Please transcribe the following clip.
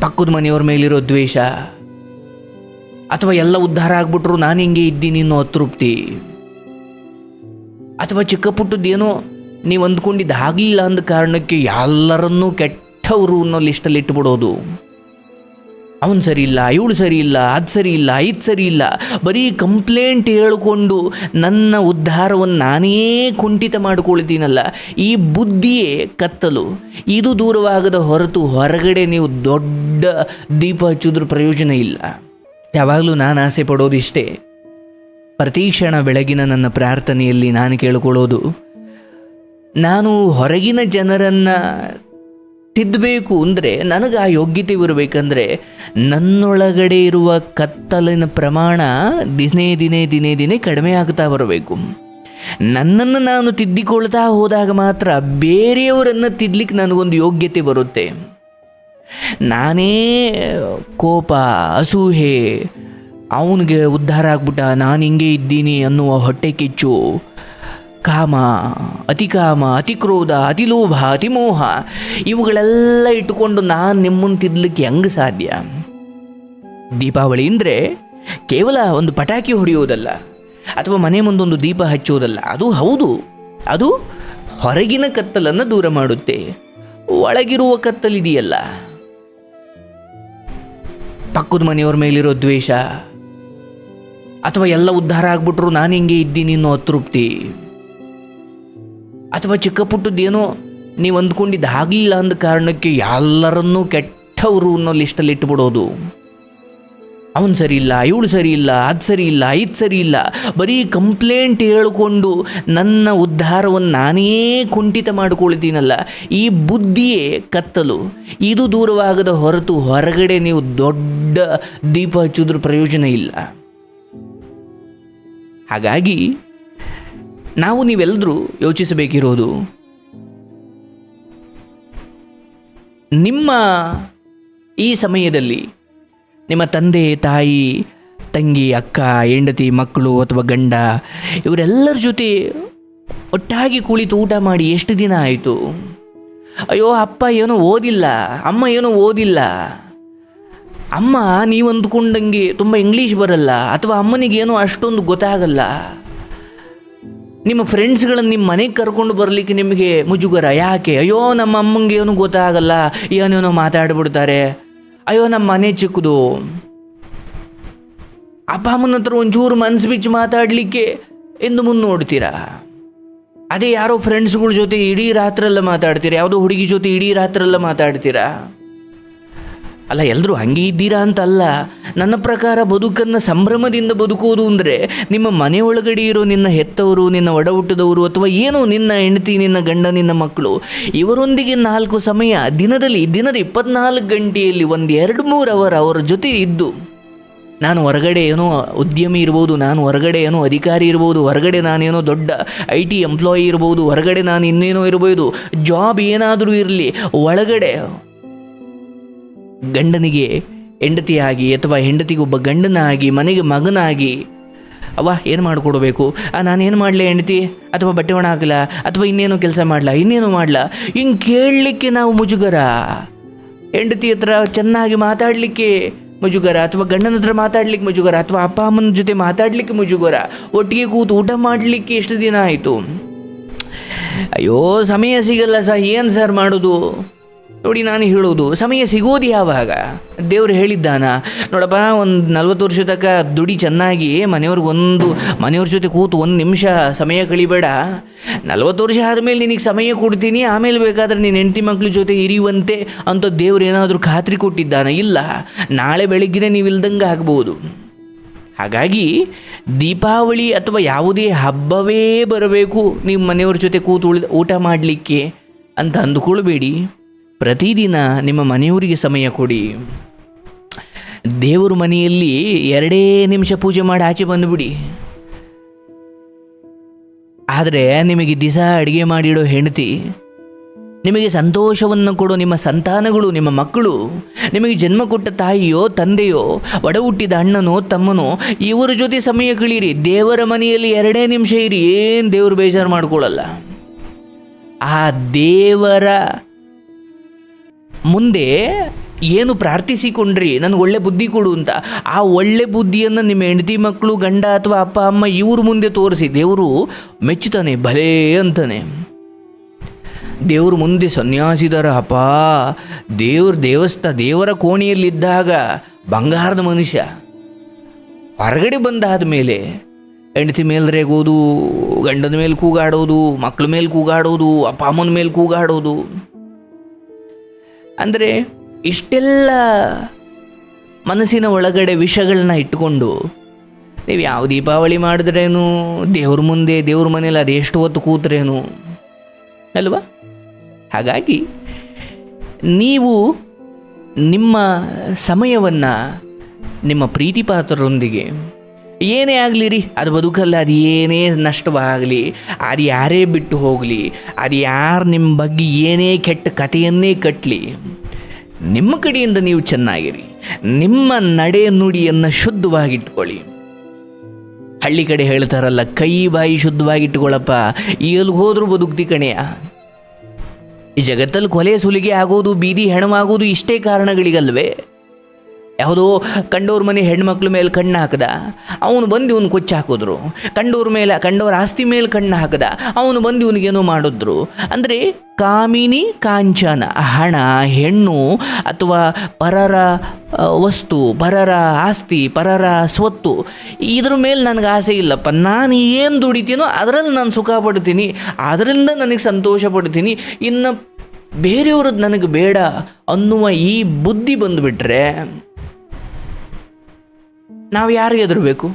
ಪಕ್ಕದ ಮನೆಯವ್ರ ಮೇಲಿರೋ ದ್ವೇಷ ಅಥವಾ ಎಲ್ಲ ಉದ್ಧಾರ ಆಗ್ಬಿಟ್ರು ನಾನು ಹಿಂಗೆ ಇದ್ದೀನಿ ಅನ್ನೋ ಅತೃಪ್ತಿ. ಅಥವಾ ಚಿಕ್ಕ ಪುಟ್ಟದ್ದೇನೋ ನೀವು ಅಂದ್ಕೊಂಡಿದ್ದು ಆಗಲಿಲ್ಲ ಅಂದ ಕಾರಣಕ್ಕೆ ಎಲ್ಲರನ್ನೂ ಕೆಟ್ಟವರು ಅನ್ನೋ ಲಿಸ್ಟಲ್ಲಿ ಇಟ್ಬಿಡೋದು. ಅವನು ಸರಿ ಇಲ್ಲ ಇವಳು ಸರಿ ಇಲ್ಲ ಅದು ಸರಿ ಇಲ್ಲ ಇದು ಸರಿ ಇಲ್ಲ ಬರೀ ಕಂಪ್ಲೇಂಟ್ ಹೇಳಿಕೊಂಡು ನನ್ನ ಉದ್ಧಾರವನ್ನು ನಾನೇ ಕುಂಠಿತ ಮಾಡಿಕೊಳ್ತೀನಲ್ಲ, ಈ ಬುದ್ಧಿಯೇ ಕತ್ತಲು. ಇದು ದೂರವಾಗದ ಹೊರತು ಹೊರಗಡೆ ನೀವು ದೊಡ್ಡ ದೀಪ ಹಚ್ಚಿದ್ರ ಪ್ರಯೋಜನ ಇಲ್ಲ. ಯಾವಾಗಲೂ ನಾನು ಆಸೆ ಪಡೋದು ಇಷ್ಟೇ ಪ್ರತಿ ಕ್ಷಣ ಬೆಳಗಿನ ನನ್ನ ಪ್ರಾರ್ಥನೆಯಲ್ಲಿ ನಾನು ಕೇಳಿಕೊಳ್ಳೋದು, ನಾನು ಹೊರಗಿನ ಜನರನ್ನು ತಿದ್ದಬೇಕು ಅಂದರೆ ನನಗೆ ಆ ಯೋಗ್ಯತೆ ಇರಬೇಕಂದ್ರೆ ನನ್ನೊಳಗಡೆ ಇರುವ ಕತ್ತಲಿನ ಪ್ರಮಾಣ ದಿನೇ ದಿನೇ ದಿನೇ ದಿನೇ ಕಡಿಮೆ ಆಗ್ತಾ ಬರಬೇಕು. ನನ್ನನ್ನು ನಾನು ತಿದ್ದಿಕೊಳ್ತಾ ಹೋದಾಗ ಮಾತ್ರ ಬೇರೆಯವರನ್ನು ತಿದ್ದಲಿಕ್ಕೆ ನನಗೊಂದು ಯೋಗ್ಯತೆ ಬರುತ್ತೆ. ನಾನೇ ಕೋಪ, ಅಸೂಹೆ, ಅವನಿಗೆ ಉದ್ಧಾರ ಆಗ್ಬಿಟ್ಟ, ನಾನು ಹಿಂಗೆ ಇದ್ದೀನಿ ಅನ್ನುವ ಹೊಟ್ಟೆ ಕಿಚ್ಚು ಕಾಮ ಅತಿ ಕಾಮ ಅತಿ ಅತಿಮೋಹ, ಇವುಗಳೆಲ್ಲ ಇಟ್ಟುಕೊಂಡು ನಾನು ನಿಮ್ಮನ್ನು ತಿದ್ದಲಿಕ್ಕೆ ಹೆಂಗೆ ಸಾಧ್ಯ? ದೀಪಾವಳಿ ಅಂದರೆ ಕೇವಲ ಒಂದು ಪಟಾಕಿ ಹೊಡೆಯೋದಲ್ಲ, ಅಥವಾ ಮನೆ ಮುಂದೊಂದು ದೀಪ ಹಚ್ಚೋದಲ್ಲ, ಅದು ಹೌದು. ಅದು ಹೊರಗಿನ ಕತ್ತಲನ್ನು ದೂರ ಮಾಡುತ್ತೆ, ಒಳಗಿರುವ ಕತ್ತಲಿದೆಯಲ್ಲ. ಪಕ್ಕದ ಮನೆಯವ್ರ ಮೇಲಿರೋ ದ್ವೇಷ, ಅಥವಾ ಎಲ್ಲ ಉದ್ಧಾರ ಆಗ್ಬಿಟ್ರು ನಾನು ಹಿಂಗೆ ಇದ್ದೀನಿ ಅನ್ನೋ ಅತೃಪ್ತಿ. ಅಥವಾ ಚಿಕ್ಕ ಪುಟ್ಟದ್ದೇನೋ ನೀವು ಅಂದ್ಕೊಂಡಿದ್ದು ಆಗಲಿಲ್ಲ ಅಂದ ಕಾರಣಕ್ಕೆ ಎಲ್ಲರನ್ನೂ ಕೆಟ್ಟವರು ಅನ್ನೋ ಲಿಸ್ಟಲ್ಲಿ ಇಟ್ಬಿಡೋದು. ಅವನು ಸರಿ ಇಲ್ಲ ಇವಳು ಸರಿ ಇಲ್ಲ ಅದು ಸರಿ ಇಲ್ಲ ಇದು ಸರಿ ಇಲ್ಲ ಬರೀ ಕಂಪ್ಲೇಂಟ್ ಹೇಳಿಕೊಂಡು ನನ್ನ ಉದ್ಧಾರವನ್ನು ನಾನೇ ಕುಂಠಿತ ಮಾಡಿಕೊಳ್ತೀನಲ್ಲ, ಈ ಬುದ್ಧಿಯೇ ಕತ್ತಲು. ಇದು ದೂರವಾಗದ ಹೊರತು ಹೊರಗಡೆ ನೀವು ದೊಡ್ಡ ದೀಪ ಹಚ್ಚಿದ್ರ ಪ್ರಯೋಜನ ಇಲ್ಲ. ಹಾಗಾಗಿ ನಾವು ನೀವೆಲ್ಲರೂ ಯೋಚಿಸಬೇಕಿರೋದು ನಿಮ್ಮ ಈ ಸಮಯದಲ್ಲಿ ನಿಮ್ಮ ತಂದೆ, ತಾಯಿ, ತಂಗಿ, ಅಕ್ಕ, ಹೆಂಡತಿ, ಮಕ್ಕಳು ಅಥವಾ ಗಂಡ, ಇವರೆಲ್ಲರ ಜೊತೆ ಒಟ್ಟಾಗಿ ಕುಳಿತು ಊಟ ಮಾಡಿ ಎಷ್ಟು ದಿನ ಆಯಿತು? ಅಯ್ಯೋ, ಅಪ್ಪ ಏನೋ ಓದಿಲ್ಲ, ಅಮ್ಮ ಏನೋ ಓದಿಲ್ಲ. ಅಮ್ಮ ನೀವು ಅಂದ್ಕೊಂಡಂಗೆ ತುಂಬ ಇಂಗ್ಲೀಷ್ ಬರಲ್ಲ, ಅಥವಾ ಅಮ್ಮನಿಗೇನೋ ಅಷ್ಟೊಂದು ಗೊತ್ತಾಗಲ್ಲ. ನಿಮ್ಮ ಫ್ರೆಂಡ್ಸ್ಗಳನ್ನು ನಿಮ್ಮ ಮನೆಗೆ ಕರ್ಕೊಂಡು ಬರಲಿಕ್ಕೆ ನಿಮಗೆ ಮುಜುಗರ? ಯಾಕೆ? ಅಯ್ಯೋ, ನಮ್ಮ ಅಮ್ಮಂಗೆ ಏನು ಗೊತ್ತಾಗಲ್ಲ. ಏನೇನೋ ಮಾತಾಡ್ಬಿಡ್ತಾರೆ. ಅಯ್ಯೋ, ನಮ್ಮ ಮನೆ ಚಿಕ್ಕದು. ಅಪ್ಪ ಅಮ್ಮನ ಹತ್ರ ಒಂಚೂರು ಮನ್ಸು ಬಿಚ್ಚಿ ಮಾತಾಡಲಿಕ್ಕೆ ಎಂದು ಮುಂದೆ ನೋಡ್ತೀರಾ ಅದೇ ಯಾರೋ ಫ್ರೆಂಡ್ಸ್ಗಳ ಜೊತೆ ಇಡೀ ರಾತ್ರೆಲ್ಲ ಮಾತಾಡ್ತೀರಾ? ಯಾವುದೋ ಹುಡುಗಿ ಜೊತೆ ಇಡೀ ರಾತ್ರಲ್ಲ ಮಾತಾಡ್ತೀರಾ? ಅಲ್ಲ ಎಲ್ಲರೂ ಹಂಗೆ ಇದ್ದೀರಾ ಅಂತಲ್ಲ. ನನ್ನ ಪ್ರಕಾರ ಬದುಕನ್ನು ಸಂಭ್ರಮದಿಂದ ಬದುಕುವುದು ಅಂದರೆ ನಿಮ್ಮ ಮನೆ ಒಳಗಡೆ ಇರೋ ನಿನ್ನ ಹೆತ್ತವರು, ನಿನ್ನ ಒಡ ಹುಟ್ಟಿದವರು ಅಥವಾ ಏನೋ ನಿನ್ನ ಹೆಂಡತಿ, ನಿನ್ನ ಗಂಡ, ನಿನ್ನ ಮಕ್ಕಳು, ಇವರೊಂದಿಗೆ ನಾಲ್ಕು ಸಮಯ ದಿನದಲ್ಲಿ, ದಿನದ ಇಪ್ಪತ್ನಾಲ್ಕು ಗಂಟೆಯಲ್ಲಿ ಒಂದು ಎರಡು ಮೂರು ಅವರ್ ಅವರ ಜೊತೆ ಇದ್ದು, ನಾನು ಹೊರಗಡೆ ಏನೋ ಉದ್ಯಮಿ ಇರ್ಬೋದು, ನಾನು ಹೊರಗಡೆ ಏನೋ ಅಧಿಕಾರಿ ಇರ್ಬೋದು, ಹೊರಗಡೆ ನಾನೇನೋ ದೊಡ್ಡ ಐ ಟಿ ಎಂಪ್ಲಾಯಿ ಇರ್ಬೋದು, ಹೊರಗಡೆ ನಾನು ಇನ್ನೇನೋ ಇರ್ಬೋದು, ಜಾಬ್ ಏನಾದರೂ ಇರಲಿ, ಒಳಗಡೆ ಗಂಡನಿಗೆ ಹೆಂಡತಿಯಾಗಿ ಅಥವಾ ಹೆಂಡತಿಗೊಬ್ಬ ಗಂಡನಾಗಿ, ಮನೆಗೆ ಮಗನಾಗಿ ಅವ ಏನು ಮಾಡಿಕೊಡ್ಬೇಕು? ನಾನೇನು ಮಾಡಲಿ ಹೆಂಡತಿ? ಅಥವಾ ಬಟ್ಟೆ ಒಣ ಹಾಕಲ? ಅಥವಾ ಇನ್ನೇನು ಕೆಲಸ ಮಾಡಲ? ಇನ್ನೇನು ಮಾಡಲ? ಹಿಂಗೆ ಕೇಳಲಿಕ್ಕೆ ನಾವು ಮುಜುಗರ. ಹೆಂಡತಿ ಹತ್ರ ಚೆನ್ನಾಗಿ ಮಾತಾಡಲಿಕ್ಕೆ ಮುಜುಗರ, ಅಥವಾ ಗಂಡನ ಹತ್ರ ಮಾತಾಡ್ಲಿಕ್ಕೆ ಮುಜುಗರ, ಅಥವಾ ಅಪ್ಪ ಅಮ್ಮನ ಜೊತೆ ಮಾತಾಡಲಿಕ್ಕೆ ಮುಜುಗರ. ಒಟ್ಟಿಗೆ ಕೂತು ಊಟ ಮಾಡಲಿಕ್ಕೆ ಎಷ್ಟು ದಿನ ಆಯಿತು. ಅಯ್ಯೋ, ಸಮಯ ಸಿಗಲ್ಲ ಸರ್ ಏನು ಸರ್ ಮಾಡೋದು? ನೋಡಿ ನಾನು ಹೇಳೋದು ಸಮಯ ಸಿಗೋದು ಯಾವಾಗ? ದೇವ್ರು ಹೇಳಿದ್ದಾನ, ನೋಡಪ್ಪ, ಒಂದು ನಲ್ವತ್ತು ವರ್ಷ ತನಕ ದುಡಿ ಚೆನ್ನಾಗಿ ಮನೆಯವ್ರಿಗೊಂದು ಮನೆಯವ್ರ ಜೊತೆ ಕೂತು ಒಂದು ನಿಮಿಷ ಸಮಯ ಕಳಿಬೇಡ. ನಲ್ವತ್ತು ವರ್ಷ ಆದಮೇಲೆ ನಿನಗೆ ಸಮಯ ಕೊಡ್ತೀನಿ, ಆಮೇಲೆ ಬೇಕಾದ್ರೆ ನೀನು ಹೆಂಡತಿ ಮಕ್ಳ ಜೊತೆ ಇರಿಯುವಂತೆ ಅಂತ ದೇವ್ರು ಏನಾದರೂ ಖಾತ್ರಿ ಕೊಟ್ಟಿದ್ದಾನ? ಇಲ್ಲ. ನಾಳೆ ಬೆಳಗ್ಗೆನೇ ನೀವು ಇಲ್ದಂಗೆ ಆಗ್ಬೋದು. ಹಾಗಾಗಿ, ದೀಪಾವಳಿ ಅಥವಾ ಯಾವುದೇ ಹಬ್ಬವೇ ಬರಬೇಕು ನಿಮ್ಮ ಮನೆಯವ್ರ ಜೊತೆ ಕೂತು ಉಳಿದ, ಊಟ ಮಾಡಲಿಕ್ಕೆ ಅಂತ ಅಂದುಕೊಳ್ಬೇಡಿ. ಪ್ರತಿದಿನ ನಿಮ್ಮ ಮನೆಯವರಿಗೆ ಸಮಯ ಕೊಡಿ. ದೇವರ ಮನೆಯಲ್ಲಿ ಎರಡೇ ನಿಮಿಷ ಪೂಜೆ ಮಾಡಿ ಆಚೆ ಬಂದುಬಿಡಿ. ಆದರೆ ನಿಮಗೆ ದಿಸ ಅಡುಗೆ ಮಾಡಿಡೋ ಹೆಂಡತಿ, ನಿಮಗೆ ಸಂತೋಷವನ್ನು ಕೊಡೋ ನಿಮ್ಮ ಸಂತಾನಗಳು, ನಿಮ್ಮ ಮಕ್ಕಳು, ನಿಮಗೆ ಜನ್ಮ ಕೊಟ್ಟ ತಾಯಿಯೋ, ತಂದೆಯೋ ಒಡ ಹುಟ್ಟಿದ ಅಣ್ಣನೋ, ತಮ್ಮನೋ, ಇವರ ಜೊತೆ ಸಮಯ ಕಳೀರಿ. ದೇವರ ಮನೆಯಲ್ಲಿ ಎರಡೇ ನಿಮಿಷ ಇರಿ. ಏನು ದೇವರು ಬೇಜಾರು ಮಾಡಿಕೊಳ್ಳಲ್ಲ ಆ ದೇವರ ಮುಂದೆ ಏನು ಪ್ರಾರ್ಥಿಸಿಕೊಂಡ್ರಿ? ನನಗೆ ಒಳ್ಳೆ ಬುದ್ಧಿ ಕೊಡು ಅಂತ. ಆ ಒಳ್ಳೆ ಬುದ್ಧಿಯನ್ನು ನಿಮ್ಮ ಹೆಂಡತಿ ಮಕ್ಕಳು ಗಂಡ ಅಥವಾ ಅಪ್ಪ, ಅಮ್ಮ ಇವ್ರ ಮುಂದೆ ತೋರಿಸಿ. ದೇವರು ಮೆಚ್ಚುತ್ತಾನೆ, ಭಲೇ ಅಂತಾನೆ. ದೇವ್ರ ಮುಂದೆ ಸನ್ಯಾಸಿದಾರ, ಅಪ್ಪ. ದೇವ್ರ ದೇವಸ್ಥ, ದೇವರ ಕೋಣೆಯಲ್ಲಿದ್ದಾಗ ಬಂಗಾರದ ಮನುಷ್ಯ. ಹೊರಗಡೆ ಬಂದಾದ ಮೇಲೆ ಹೆಂಡತಿ ಮೇಲೆ ರೇಗೋದು, ಗಂಡನ ಮೇಲೆ ಕೂಗಾಡೋದು ಮಕ್ಕಳ ಮೇಲೆ ಕೂಗಾಡೋದು, ಅಪ್ಪ, ಅಮ್ಮನ ಮೇಲೆ ಕೂಗಾಡೋದು. ಅಂದರೆ ಇಷ್ಟೆಲ್ಲ ಮನಸ್ಸಿನ ಒಳಗಡೆ ವಿಷಗಳನ್ನ ಇಟ್ಟುಕೊಂಡು ನೀವು ಯಾವ ದೀಪಾವಳಿ ಮಾಡಿದ್ರೇನು, ದೇವ್ರ ಮುಂದೆ ದೇವ್ರ ಮನೇಲಿ ಅದೆಷ್ಟು ಹೊತ್ತು ಕೂತ್ರೇನು? ಅಲ್ವಾ? ಹಾಗಾಗಿ ನೀವು ನಿಮ್ಮ ಸಮಯವನ್ನು ನಿಮ್ಮ ಪ್ರೀತಿ ಪಾತ್ರರೊಂದಿಗೆ ಏನೇ ಆಗಲಿ ರೀ. ಅದು ಬದುಕಲ್ಲ, ಅದು ಏನೇ ನಷ್ಟವಾಗಲಿ, ಅದು ಯಾರೇ ಬಿಟ್ಟು ಹೋಗಲಿ, ಅದು ಯಾರು ನಿಮ್ಮ ಬಗ್ಗೆ ಏನೇ ಕೆಟ್ಟ ಕಥೆಯನ್ನೇ ಕಟ್ಟಲಿ ನಿಮ್ಮ ಕಡೆಯಿಂದ ನೀವು ಚೆನ್ನಾಗಿರಿ. ನಿಮ್ಮ ನಡೆ ನುಡಿಯನ್ನು ಶುದ್ಧವಾಗಿಟ್ಕೊಳ್ಳಿ. ಹಳ್ಳಿ ಕಡೆ ಹೇಳ್ತಾರಲ್ಲ, ಕೈ ಬಾಯಿ ಶುದ್ಧವಾಗಿಟ್ಕೊಳ್ಳಪ್ಪ ಎಲ್ಲಿ ಹೋದ್ರೂ ಬದುಕ್ತಿ ಕಣೆಯ ಈ ಜಗತ್ತಲ್ಲಿ ಕೊಲೆ ಸುಲಿಗೆ ಆಗೋದು, ಬೀದಿ ಹೆಣವಾಗೋದು ಇಷ್ಟೇ ಕಾರಣಗಳಿಗಲ್ವೇ? ಯಾವುದೋ ಕಂಡವ್ರ ಮನೆ ಹೆಣ್ಮಕ್ಳ ಮೇಲೆ ಕಣ್ಣು ಹಾಕದ. ಅವನು ಬಂದು ಇವನು ಕೊಚ್ಚಿ ಹಾಕಿದ್ರು. ಕಂಡವ್ರ ಮೇಲೆ, ಕಂಡವ್ರ ಆಸ್ತಿ ಮೇಲೆ ಕಣ್ಣು ಹಾಕದ. ಅವನು ಬಂದು ಇವನಿಗೇನೋ ಮಾಡಿದ್ರು. ಅಂದರೆ ಕಾಮಿನಿ ಕಾಂಚನ, ಹಣ, ಹೆಣ್ಣು ಅಥವಾ ಪರರ ವಸ್ತು, ಪರರ ಆಸ್ತಿ, ಪರರ ಸ್ವತ್ತು, ಇದ್ರ ಮೇಲೆ ನನಗೆ ಆಸೆ ಇಲ್ಲಪ್ಪ. ನಾನು ಏನು ದುಡಿತೀನೋ ಅದರಲ್ಲಿ ನಾನು ಸುಖ ಪಡ್ತೀನಿ. ಅದರಿಂದ ನನಗೆ ಸಂತೋಷ ಪಡ್ತೀನಿ. ಇನ್ನು ಬೇರೆಯವ್ರದ್ದು ನನಗೆ ಬೇಡ ಅನ್ನುವ ಈ ಬುದ್ಧಿ ಬಂದುಬಿಟ್ರೆ ನಾವು ಯಾರಿಗೆ ಹೆದರಬೇಕು